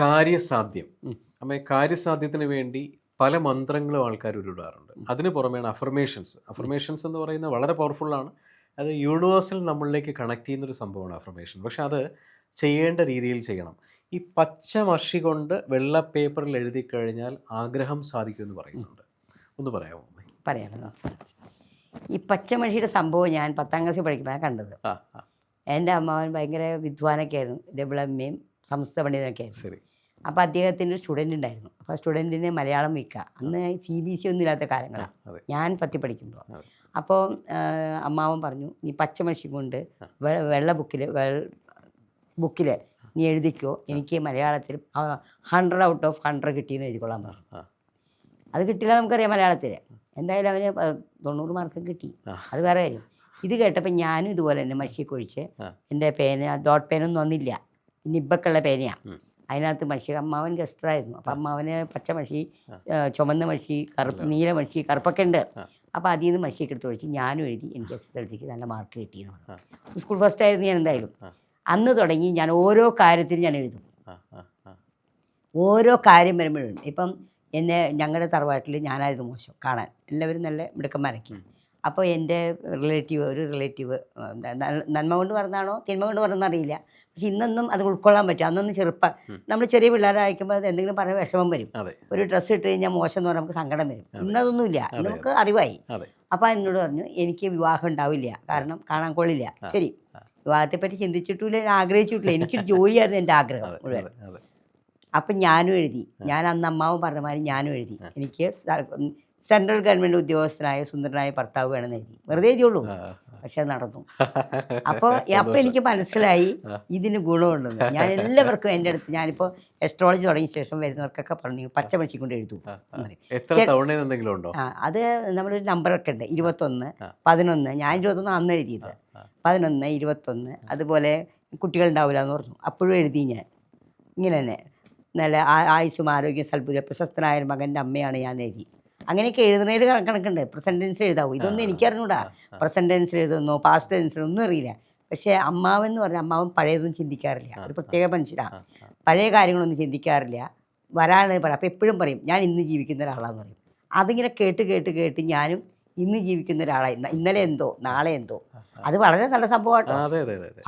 കാര്യസാധ്യം. അപ്പം കാര്യസാധ്യത്തിന് വേണ്ടി പല മന്ത്രങ്ങളും ആൾക്കാർ ഉരുവിടാറുണ്ട് അതിന് പുറമെയാണ് അഫർമേഷൻസ് അഫർമേഷൻസ് എന്ന് പറയുന്നത് വളരെ പവർഫുള്ളാണ് അത് യൂണിവേഴ്സൽ നമ്മളിലേക്ക് കണക്ട് ചെയ്യുന്നൊരു സംഭവമാണ് അഫർമേഷൻ പക്ഷെ അത് ചെയ്യേണ്ട രീതിയിൽ ചെയ്യണം. ഈ പച്ച മഷി കൊണ്ട് വെള്ള പേപ്പറിൽ എഴുതി കഴിഞ്ഞാൽ ആഗ്രഹം സാധിക്കും എന്ന് പറയുന്നുണ്ട്. ഒന്ന് പറയാമോ? പറയാം നമസ്കാരം. ഈ പച്ചമഷിയുടെ സംഭവം ഞാൻ പത്താം ക്ലാസ്സിൽ പഠിക്കുമ്പോഴാണ് കണ്ടത്. എന്റെ അമ്മാവൻ ഭയങ്കര വിദ്വാനൊക്കെ ആയിരുന്നു ഡബിൾ എം എയും സംസ്ഥ പണ്ഡിതനൊക്കെ ശരി. അപ്പോൾ അദ്ദേഹത്തിന്റെ ഒരു സ്റ്റുഡന്റ് ഉണ്ടായിരുന്നു. അപ്പോൾ സ്റ്റുഡന്റിന് മലയാളം വിൽക്കുക അന്ന് സി ബി സി ഒന്നും ഇല്ലാത്ത കാലങ്ങളാണ് ഞാൻ പത്തി പഠിക്കുമ്പോൾ. അപ്പോൾ അമ്മാവൻ പറഞ്ഞു നീ പച്ചമഷി കൊണ്ട് വെള്ള ബുക്കിൽ ബുക്കിൽ നീ എഴുതിക്കോ. എനിക്ക് മലയാളത്തിൽ ഹൺഡ്രഡ് ഔട്ട് ഓഫ് ഹൺഡ്രഡ് കിട്ടിയെന്ന് എഴുതിക്കൊള്ളാൻ പറഞ്ഞു. അത് കിട്ടില്ല നമുക്കറിയാം മലയാളത്തിൽ എന്തായാലും അവന് തൊണ്ണൂറ് മാർക്ക് കിട്ടി. അത് വേറെ കാര്യം. ഇത് കേട്ടപ്പോൾ ഞാനും ഇതുപോലെ തന്നെ മഷിയൊക്കെ ഒഴിച്ച്. എന്റെ പേന ഡോട്ട് പേനൊന്നും വന്നില്ല. നിബക്കുള്ള പേനയാണ്. അതിനകത്ത് മഷി അമ്മാവൻ ഗസ്റ്ററായിരുന്നു അപ്പം അമ്മാവന് പച്ച മഷി ചുമന്ന മഷി കറുപ്പ് നീല മഷി കറുപ്പൊക്കെ ഉണ്ട്. അപ്പം അപ്പോൾ അതിൽ നിന്ന് മഷിയൊക്കെ എടുത്ത് ഒഴിച്ച് ഞാനും എഴുതി എനിക്ക് എസ് എസ് എൽ സിക്ക് നല്ല മാർക്ക് കിട്ടിയെന്ന്. പറഞ്ഞു. സ്കൂൾ ഫസ്റ്റ് ആയിരുന്നു ഞാൻ എന്തായാലും. അന്ന് തുടങ്ങി ഞാൻ ഓരോ കാര്യത്തിനും ഞാൻ എഴുതും. ഓരോ കാര്യം വരുമ്പോഴും ഇപ്പം എന്നെ ഞങ്ങളുടെ തറവാട്ടിൽ ഞാനായിരുന്നു മോശം. കാണാൻ. എല്ലാവരും നല്ല മിടുക്കന്മാരൊക്കെ അപ്പോൾ എന്റെ റിലേറ്റീവ് ഒരു റിലേറ്റീവ് നന്മ കൊണ്ട് പറഞ്ഞതാണോ തിന്മ കൊണ്ട് പറഞ്ഞതെന്നറിയില്ല പക്ഷെ ഇന്നൊന്നും അത് ഉൾക്കൊള്ളാൻ പറ്റും അന്നൊന്നും ചെറുപ്പം നമ്മൾ ചെറിയ പിള്ളേരായിരിക്കുമ്പോൾ അത് എന്തെങ്കിലും പറഞ്ഞ വിഷമം വരും. ഒരു ഡ്രസ്സ് ഇട്ട് കഴിഞ്ഞാൽ മോശം എന്ന് പറഞ്ഞാൽ നമുക്ക് സങ്കടം വരും. ഇന്നതൊന്നുമില്ല. ഇന്ന് നമുക്ക് അറിവായി. അതെ. അപ്പോൾ എന്നോട് പറഞ്ഞു എനിക്ക് വിവാഹം ഉണ്ടാവില്ല. കാരണം കാണാൻ കൊള്ളില്ല. ശരി. വിവാഹത്തെ പറ്റി ചിന്തിച്ചിട്ടില്ല ആഗ്രഹിച്ചിട്ടില്ല. എനിക്കൊരു ജോലിയായിരുന്നു എന്റെ ആഗ്രഹം മുഴുവൻ. അപ്പം ഞാനും എഴുതി. ഞാൻ അന്ന് അമ്മാവും പറഞ്ഞ മാതിരി ഞാനും എഴുതി. എനിക്ക് സെൻട്രൽ ഗവൺമെന്റ് ഉദ്യോഗസ്ഥനായ സുന്ദരനായ ഭർത്താവ് വേണമെന്ന് എഴുതി. വെറുതെ എഴുതിയുള്ളൂ പക്ഷെ അത് നടന്നു. അപ്പോൾ അപ്പോൾ എനിക്ക് മനസ്സിലായി ഇതിന് ഗുണമുണ്ടെന്ന്. ഞാൻ എല്ലാവർക്കും എന്റെ അടുത്ത് ഞാനിപ്പോൾ എസ്ട്രോളജി തുടങ്ങിയ ശേഷം വരുന്നവർക്കൊക്കെ പറഞ്ഞു പച്ച മനുഷ്യ കൊണ്ട് എഴുതൂ അത് നമ്മളൊരു നമ്പറൊക്കെ ഉണ്ട്. ഇരുപത്തൊന്ന്. പതിനൊന്ന്. ഞാൻ ഇരുപത്തൊന്ന് അന്ന് എഴുതിയത്. പതിനൊന്ന് ഇരുപത്തൊന്ന് അതുപോലെ കുട്ടികളുണ്ടാവില്ല എന്ന് പറഞ്ഞു. അപ്പോഴും എഴുതി ഞാൻ. ഇങ്ങനെ തന്നെ. നല്ല ആയുസ്സും ആരോഗ്യം സൽബുദ്ധ പ്രശസ്തനായ മകന്റെ അമ്മയാണ് ഞാൻ എഴുതി. അങ്ങനെയൊക്കെ എഴുതുന്നതിൽ കണക്കുണ്ട്. പ്രസന്റ് ടെൻസിൽ എഴുതാവൂ. ഇതൊന്നും എനിക്കറിഞ്ഞൂടാ. ടെൻസിൽ എഴുതുന്നോ പാസ്റ്റ് ടെൻസ് ഒന്നും അറിയില്ല. പക്ഷേ അമ്മാവൻ എന്ന് പറഞ്ഞാൽ അമ്മാവൻ പഴയതൊന്നും ചിന്തിക്കാറില്ല. ഒരു പ്രത്യേക മനുഷ്യനാണ് പഴയ കാര്യങ്ങളൊന്നും ചിന്തിക്കാറില്ല. വരാണ് പറയാം അപ്പോൾ എപ്പോഴും പറയും ഞാൻ ഇന്ന് ജീവിക്കുന്ന ഒരാളാന്ന് പറയും. അതിങ്ങനെ കേട്ട് കേട്ട് കേട്ട് ഞാനും ഇന്ന് ജീവിക്കുന്ന ഒരാളായി. ഇന്നലെ എന്തോ നാളെ എന്തോ. അത് വളരെ നല്ല സംഭവമാട്ടോ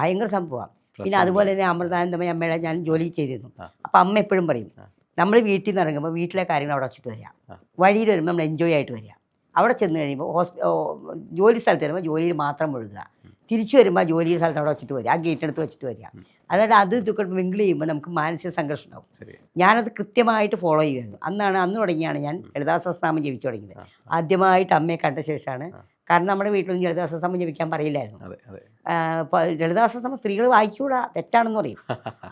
ഭയങ്കര സംഭവമാണ് പിന്നെ അതുപോലെ തന്നെ അമൃതാനന്ദമയ അമ്മയുടെ ഞാൻ ജോലി ചെയ്തിരുന്നു. അപ്പം അമ്മ എപ്പോഴും പറയും നമ്മൾ വീട്ടിൽ നിന്ന് ഇറങ്ങുമ്പോൾ വീട്ടിലെ കാര്യങ്ങൾ അവിടെ വെച്ചിട്ട് വരിക വഴിയിൽ വരുമ്പോൾ നമ്മൾ എൻജോയ് ആയിട്ട് വരിക അവിടെ ചെന്ന് കഴിയുമ്പോൾ ഹോസ്പി ജോലി സ്ഥലത്ത് വരുമ്പോൾ ജോലിയിൽ മാത്രം മുഴുകുക തിരിച്ചു വരുമ്പോൾ ജോലി സ്ഥലത്ത് അവിടെ വെച്ചിട്ട് വരിക ആ ഗേറ്റിനടുത്ത് വെച്ചിട്ട് വരിക അതായത് അത് ഇതൊക്കെ മിങ്കിൾ ചെയ്യുമ്പോൾ നമുക്ക് മാനസിക സംഘർഷം ഉണ്ടാവും ഞാനത് കൃത്യമായിട്ട് ഫോളോ ചെയ്യുമായിരുന്നു. അന്നാണ് അന്ന് തുടങ്ങിയാണ് ഞാൻ ലളിതാസഹസ്രനാമം ജപിച്ചു തുടങ്ങിയത്. ആദ്യമായിട്ട് അമ്മയെ കണ്ട ശേഷമാണ്. കാരണം നമ്മുടെ വീട്ടിലൊന്നും ലളിതാസഹസ്രനാമം ജപിക്കാൻ പറയില്ലായിരുന്നു. അതെ അതെ. ലളിതാസഹസ്രനാമം സ്ത്രീകൾ വായിക്കൂടാ തെറ്റാണെന്ന് പറയും.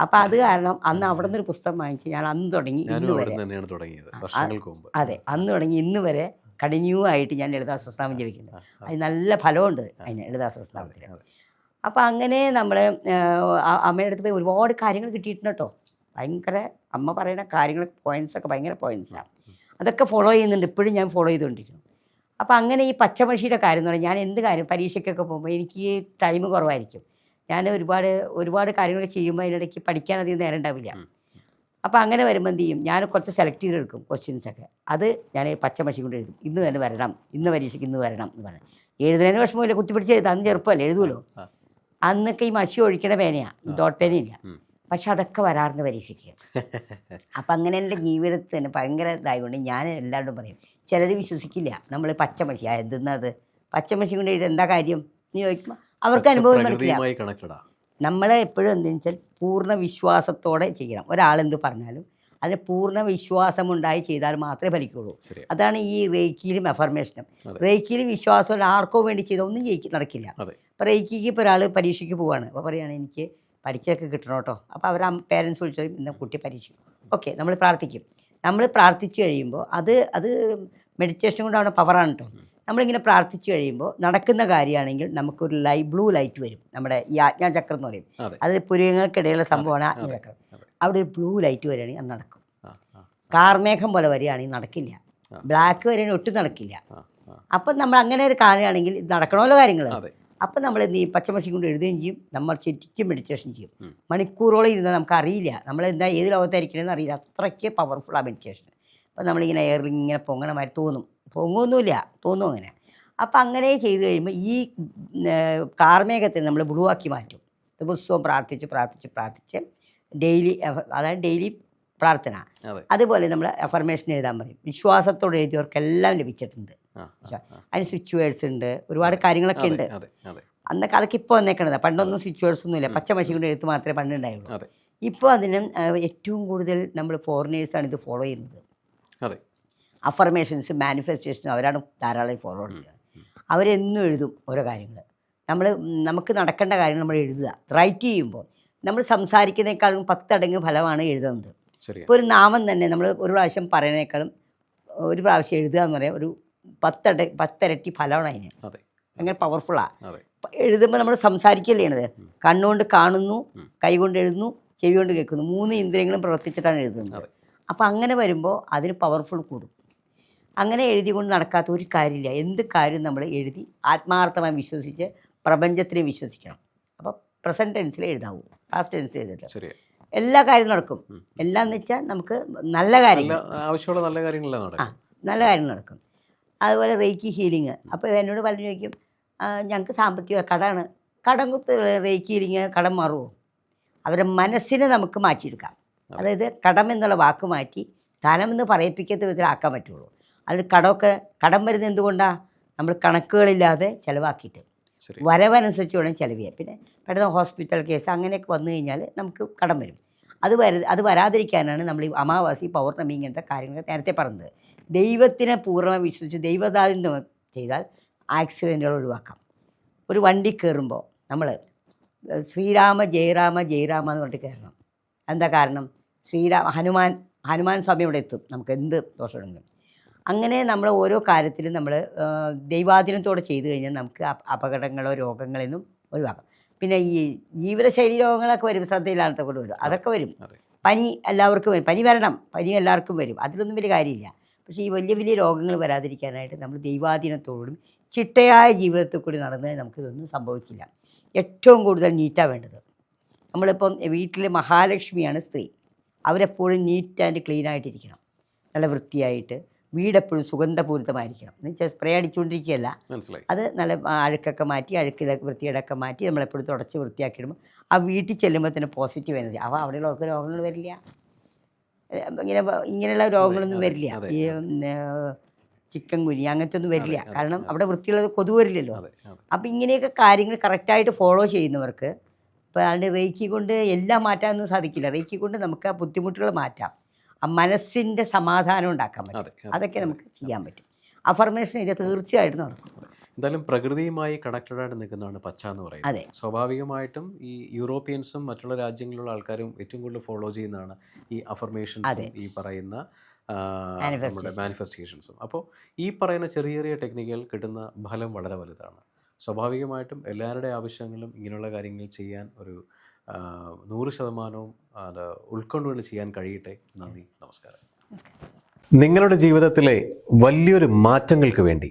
അപ്പം അത് കാരണം അന്ന് അവിടെ നിന്നൊരു പുസ്തകം വാങ്ങിച്ച് ഞാൻ അന്ന് തുടങ്ങി ഇന്ന് വരെ. അതെ അന്ന് തുടങ്ങി ഇന്ന് വരെ കണ്ടിന്യൂ ആയിട്ട് ഞാൻ ലളിതാസഹസ്രനാമം ജപിക്കുന്നത് അതിന് നല്ല ഫലമുണ്ട് അതിന് ലളിതാസഹസ്രനാമത്തിന്. അതെ. അപ്പം അങ്ങനെ നമ്മൾ അമ്മയുടെ അടുത്ത് പോയി ഒരുപാട് കാര്യങ്ങൾ കിട്ടിയിട്ടുണ്ട് കേട്ടോ ഭയങ്കര അമ്മ പറയുന്ന കാര്യങ്ങൾ പോയിൻസൊക്കെ ഒക്കെ ഭയങ്കര പോയിൻസാണ് അതൊക്കെ ഫോളോ ചെയ്യുന്നുണ്ട്. ഇപ്പോഴും ഞാൻ ഫോളോ ചെയ്തുകൊണ്ടിരിക്കുന്നു. അപ്പോൾ അങ്ങനെ ഈ പച്ചമഷിയുടെ കാര്യം എന്ന് പറഞ്ഞാൽ ഞാൻ എന്ത് കാര്യം പരീക്ഷയ്ക്കൊക്കെ പോകുമ്പോൾ എനിക്ക് ടൈം കുറവായിരിക്കും. ഞാൻ ഒരുപാട് ഒരുപാട് കാര്യങ്ങൾ ചെയ്യുമ്പോൾ അതിനിടയ്ക്ക് പഠിക്കാൻ അധികം നേരം ഉണ്ടാവില്ല. അപ്പോൾ അങ്ങനെ വരുമ്പോൾ എന്ത് ചെയ്യും? ഞാൻ കുറച്ച് സെലക്ട് ചെയ്തെടുക്കും ക്വസ്റ്റ്യൻസ് ഒക്കെ. അത് ഞാൻ പച്ചമഷി കൊണ്ട് എഴുതും. ഇന്ന് തന്നെ വരണം. ഇന്ന് പരീക്ഷയ്ക്ക് ഇന്ന് വരണം എന്ന് പറഞ്ഞു എഴുതുന്നതിന് വിഷമമില്ല. കുത്തിപ്പിടിച്ച് എഴുതാം. അന്ന് ചെറുപ്പമല്ലേ. എഴുതുമല്ലോ. അന്നൊക്കെ ഈ മഷി ഒഴിക്കണ പേനയാണ് ഡോട്ട് പേനയില്ല. പക്ഷെ അതൊക്കെ വരാറുണ്ട് പരീക്ഷയ്ക്ക്. അപ്പം അങ്ങനെ എന്റെ ജീവിതത്തിൽ തന്നെ ഭയങ്കര ഇതായതുകൊണ്ട് ഞാൻ എല്ലാവരോടും പറയും ചിലർ വിശ്വസിക്കില്ല. നമ്മൾ പച്ചമഷി എന്തെന്നത് പച്ചമഷി കൊണ്ട് ഇത് എന്താ കാര്യം? എന്ന് ചോദിക്കുമ്പോൾ അവർക്ക് അനുഭവം മനസ്സിലാവും. നമ്മൾ എപ്പോഴും എന്തെന്ന് വെച്ചാൽ പൂർണ വിശ്വാസത്തോടെ ചെയ്യണം. ഒരാൾ എന്ത് പറഞ്ഞാലും അതിന് പൂർണ വിശ്വാസം ഉണ്ടായി ചെയ്താൽ മാത്രമേ ഫലിക്കുള്ളൂ. അതാണ് ഈ റേക്കിയിലും അഫർമേഷനും. റേക്കിയിലും വിശ്വാസം ആർക്കോ വേണ്ടി ചെയ്താൽ ഒന്നും ജയിക്കും നടക്കില്ല. റേക്കിക്ക് ഇപ്പോൾ ഒരാൾ പരീക്ഷയ്ക്ക് പോവുകയാണ് അപ്പോൾ പറയുകയാണ് എനിക്ക് പഠിച്ചൊക്കെ കിട്ടണം കേട്ടോ. അപ്പോൾ അവർ പേരൻസ് വിളിച്ചു ഇന്ന കുട്ടി പരീക്ഷ ഓക്കെ നമ്മൾ പ്രാർത്ഥിക്കും. നമ്മൾ പ്രാർത്ഥിച്ചു കഴിയുമ്പോൾ അത് അത് മെഡിറ്റേഷൻ കൊണ്ടാണ് പവറാണ് കേട്ടോ. നമ്മളിങ്ങനെ പ്രാർത്ഥിച്ചു കഴിയുമ്പോൾ നടക്കുന്ന കാര്യമാണെങ്കിൽ നമുക്കൊരു ലൈ ബ്ലൂ ലൈറ്റ് വരും. നമ്മുടെ ഈ ആജ്ഞാചക്രം എന്ന് പറയും. അത്. പുരുങ്ങൾക്കിടയിലുള്ള സംഭവമാണ് ആജ്ഞാചക്രം അവിടെ ഒരു ബ്ലൂ ലൈറ്റ് വരികയാണെങ്കിൽ അത് നടക്കും. കാർമേഘം പോലെ വരികയാണെങ്കിൽ നടക്കില്ല. ബ്ലാക്ക് വരികയാണെങ്കിൽ ഒട്ടും നടക്കില്ല. അപ്പം നമ്മൾ അങ്ങനെ ഒരു കാണുകയാണെങ്കിൽ നടക്കണമല്ലോ കാര്യങ്ങൾ അപ്പം നമ്മൾ എന്ത് ചെയ്യും? പച്ചമഷി കൊണ്ട് എഴുതുകയും ചെയ്യും. നമ്മൾ ശരിക്കും മെഡിറ്റേഷൻ ചെയ്യും. മണിക്കൂറോളം ഇരുന്നാൽ നമുക്ക് അറിയില്ല നമ്മൾ എന്താ ഏത് ലോകത്തായിരിക്കണമെന്ന് അറിയില്ല. അത്രയ്ക്ക് പവർഫുള്ളാണ് മെഡിറ്റേഷൻ അപ്പം നമ്മളിങ്ങനെ എയറിൽ ഇങ്ങനെ പൊങ്ങണ മാതിരി തോന്നും. പൊങ്ങൊന്നുമില്ല തോന്നും അങ്ങനെ. അപ്പം അങ്ങനെ ചെയ്ത് കഴിയുമ്പോൾ ഈ കാർമേഘത്തെ നമ്മൾ ബ്ലൂ ആക്കി മാറ്റും. ദിവസവും പ്രാർത്ഥിച്ച് പ്രാർത്ഥിച്ച് പ്രാർത്ഥിച്ച് ഡെയിലി അതായത് ഡെയിലി പ്രാർത്ഥന. അതെ. അതുപോലെ നമ്മൾ അഫർമേഷൻ എഴുതാൻ പറയും. വിശ്വാസത്തോടെ എഴുതിയവർക്കെല്ലാം ലഭിച്ചിട്ടുണ്ട്. അതിന് സ്വിച്ച് വേർഡ്സ് ഉണ്ട് ഒരുപാട് കാര്യങ്ങളൊക്കെ ഉണ്ട്. അന്നൊക്കെ അതൊക്കെ ഇപ്പോൾ വന്നേക്കണത്. പണ്ടൊന്നും സ്വിച്ച് വേർഡ്സ് ഒന്നുമില്ല. പച്ച മഷി കൊണ്ട് എഴുത്ത് മാത്രമേ പണ്ടുണ്ടായുള്ളൂ ഇപ്പോൾ അതിന് ഏറ്റവും കൂടുതൽ നമ്മൾ ഫോറിനേഴ്സാണ് ഇത് ഫോളോ ചെയ്യുന്നത്. അഫർമേഷൻസ് മാനിഫെസ്റ്റേഷൻസ് അവരാണ് ധാരാളം ഫോളോ ചെയ്യുന്നത്. അവരെന്നും എഴുതും ഓരോ കാര്യങ്ങൾ നമ്മൾ നമുക്ക് നടക്കേണ്ട കാര്യങ്ങൾ നമ്മൾ എഴുതുക. റൈറ്റ് ചെയ്യുമ്പോൾ നമ്മൾ സംസാരിക്കുന്നേക്കാളും പത്തടങ്ങ് ഫലമാണ് എഴുതുന്നത്. ഇപ്പോൾ ഒരു നാമം തന്നെ നമ്മൾ ഒരു പ്രാവശ്യം പറയുന്നേക്കാളും ഒരു പ്രാവശ്യം എഴുതുക എന്ന് പറയാം ഒരു പത്തട പത്തരട്ടി ഫലമാണ് അതിന്. അതെ. അങ്ങനെ പവർഫുള്ളാണ് എഴുതുമ്പോൾ നമ്മൾ സംസാരിക്കല്ലേ ചെയ്യണത്? കണ്ണുകൊണ്ട് കാണുന്നു. കൈകൊണ്ട് എഴുതുന്നു ചെവി കൊണ്ട് കേൾക്കുന്നു. മൂന്ന് ഇന്ദ്രിയങ്ങളും പ്രവർത്തിച്ചിട്ടാണ് എഴുതുന്നത്. അപ്പോൾ അങ്ങനെ വരുമ്പോൾ അതിന് പവർഫുൾ കൂടും. അങ്ങനെ എഴുതി കൊണ്ട് നടക്കാത്ത ഒരു കാര്യമില്ല. എന്ത് കാര്യം നമ്മൾ എഴുതി ആത്മാർത്ഥമായി വിശ്വസിച്ച് പ്രപഞ്ചത്തിനെ വിശ്വസിക്കണം. അപ്പോൾ പ്രസന്റ് ടെൻസിൽ എഴുതാവൂ. പാസ്റ്റ് ടെൻസിൽ എഴുതില്ല ശരിയാ. എല്ലാ കാര്യവും നടക്കും. എല്ലാം എന്ന് വെച്ചാൽ നമുക്ക് നല്ല കാര്യങ്ങൾ. ആവശ്യമുള്ള നല്ല കാര്യങ്ങളെല്ലാം നടക്കും. നല്ല കാര്യങ്ങൾ നടക്കും. അതുപോലെ റേക്കി ഹീലിങ് അപ്പോൾ എന്നോട് പലരും ചോദിക്കും "ആ, ഞങ്ങൾക്ക് സാമ്പത്തിക കടമാണ്. കടം കുത്ത് റേക്കി ഹീലിങ് കടം മാറുമോ അവരുടെ മനസ്സിനെ നമുക്ക് മാറ്റിയെടുക്കാം. അതായത് കടം എന്നുള്ള വാക്ക് മാറ്റി ധനമെന്ന് പറയിപ്പിക്കാത്ത വിധത്തിലാക്കാൻ പറ്റുള്ളൂ. അതിൽ കടമൊക്കെ കടം വരുന്നത് എന്തുകൊണ്ടാണ് നമ്മൾ കണക്കുകളില്ലാതെ ചിലവാക്കിയിട്ട്. വരവനുസരിച്ച് വേണം ചിലവ് ചെയ്യാം പിന്നെ പെട്ടെന്ന് ഹോസ്പിറ്റൽ കേസ് അങ്ങനെയൊക്കെ വന്നു കഴിഞ്ഞാൽ നമുക്ക് കടം വരും. അത് വര അത് വരാതിരിക്കാനാണ് നമ്മൾ ഈ അമാവാസി പൗർണമി ഇങ്ങനത്തെ കാര്യങ്ങൾ നേരത്തെ പറഞ്ഞത്. ദൈവത്തിനെ പൂർണമായി വിശ്വസിച്ച് ദൈവദാതിന്യം ചെയ്താൽ ആക്സിഡന്റുകൾ ഒഴിവാക്കാം. ഒരു വണ്ടി കയറുമ്പോൾ നമ്മൾ ശ്രീരാമ ജയരാമ ജയരാമ എന്ന് പറഞ്ഞിട്ട് കയറണം. എന്താ കാരണം? ശ്രീരാമ ഹനുമാൻ ഹനുമാൻ സ്വാമി ഇവിടെ എത്തും. നമുക്ക് എന്ത് ദോഷമുണ്ടെങ്കിലും. അങ്ങനെ നമ്മൾ ഓരോ കാര്യത്തിലും നമ്മൾ ദൈവാധീനത്തോടെ ചെയ്തു കഴിഞ്ഞാൽ നമുക്ക് അപ- അപകടങ്ങളോ രോഗങ്ങളോ ഒന്നും ഒഴിവാക്കാം. പിന്നെ ഈ ജീവിതശൈലി രോഗങ്ങളൊക്കെ വരും ശ്രദ്ധയില്ലാത്ത കൊണ്ട് വരും. അതൊക്കെ വരും. പനി എല്ലാവർക്കും വരും. പനി വരണം. പനി എല്ലാവർക്കും വരും. അതിലൊന്നും വലിയ കാര്യമില്ല. പക്ഷേ ഈ വലിയ വലിയ രോഗങ്ങൾ വരാതിരിക്കാനായിട്ട് നമ്മൾ ദൈവാധീനത്തോടും ചിട്ടയായ ജീവിതത്തിൽ കൂടി നടന്നാൽ നമുക്കിതൊന്നും സംഭവിക്കില്ല. ഏറ്റവും കൂടുതൽ നീറ്റാണ് വേണ്ടത്. നമ്മളിപ്പം വീട്ടിൽ മഹാലക്ഷ്മിയാണ് സ്ത്രീ. അവരെപ്പോഴും നീറ്റ് ആൻഡ് ക്ലീൻ ആയിട്ടിരിക്കണം. നല്ല വൃത്തിയായിട്ട് വീടെപ്പോഴും സുഗന്ധപൂരിതമായിരിക്കണം. എന്ന് വെച്ചാൽ സ്പ്രേ അടിച്ചുകൊണ്ടിരിക്കുകയല്ല. മനസ്സിലായി. അത് നല്ല അഴുക്കൊക്കെ മാറ്റി അഴുക്ക് വൃത്തിയേടൊക്കെ മാറ്റി നമ്മളെപ്പോഴും തുടച്ച് വൃത്തിയാക്കിയിടുമ്പോൾ ആ വീട്ടിൽ ചെല്ലുമ്പോൾ തന്നെ പോസിറ്റീവ് എനർജി. അവ അവിടെയുള്ളവർക്ക് രോഗങ്ങൾ വരില്ല. ഇങ്ങനെ ഇങ്ങനെയുള്ള രോഗങ്ങളൊന്നും വരില്ല. ഈ ചിക്കൻ കുരി അങ്ങനത്തെ ഒന്നും വരില്ല. കാരണം അവിടെ വൃത്തിയുള്ളത് കൊതു വരില്ലല്ലോ അപ്പം ഇങ്ങനെയൊക്കെ കാര്യങ്ങൾ കറക്റ്റായിട്ട് ഫോളോ ചെയ്യുന്നവർക്ക് ഇപ്പോൾ അതിന്റെ റേക്കി കൊണ്ട് എല്ലാം മാറ്റാനൊന്നും സാധിക്കില്ല. റേക്കി കൊണ്ട് നമുക്ക് ആ ബുദ്ധിമുട്ടുകൾ മാറ്റാം. ആ മനസ്സിന്റെ സമാധാനം ഉണ്ടാക്കാൻ പറ്റും. അതെ അതെ. അതൊക്കെ നമുക്ക് ചെയ്യാൻ പറ്റും. അഫർമേഷൻ ഇത് തീർച്ചയായിട്ടും നടക്കും. എന്തായാലും പ്രകൃതിയുമായി കണക്റ്റഡ് ആയിട്ട് നിൽക്കുന്നതാണ് പച്ച എന്ന് പറയുന്നത്. അതെ. സ്വാഭാവികമായിട്ടും ഈ യൂറോപ്യൻസും മറ്റുള്ള രാജ്യങ്ങളിലുള്ള ആൾക്കാരും ഏറ്റവും കൂടുതൽ ഫോളോ ചെയ്യുന്നതാണ് ഈ അഫർമേഷൻസ് ഈ പറയുന്ന നമ്മുടെ മാനിഫെസ്റ്റേഷൻസും അപ്പോൾ ഈ പറയുന്ന ചെറിയ ചെറിയ ടെക്നിക്കുകൾ കിട്ടുന്ന ഫലം വളരെ വലുതാണ്. സ്വാഭാവികമായിട്ടും എല്ലാവരുടെ ആവശ്യങ്ങളും ഇങ്ങനെയുള്ള കാര്യങ്ങൾ ചെയ്യാൻ ഒരു നൂറ് ശതമാനവും അത് ഉൾക്കൊണ്ടുകൊണ്ട് ചെയ്യാൻ കഴിയട്ടെ. നന്ദി. നമസ്കാരം. നിങ്ങളുടെ ജീവിതത്തിലെ വലിയൊരു മാറ്റങ്ങൾക്ക് വേണ്ടി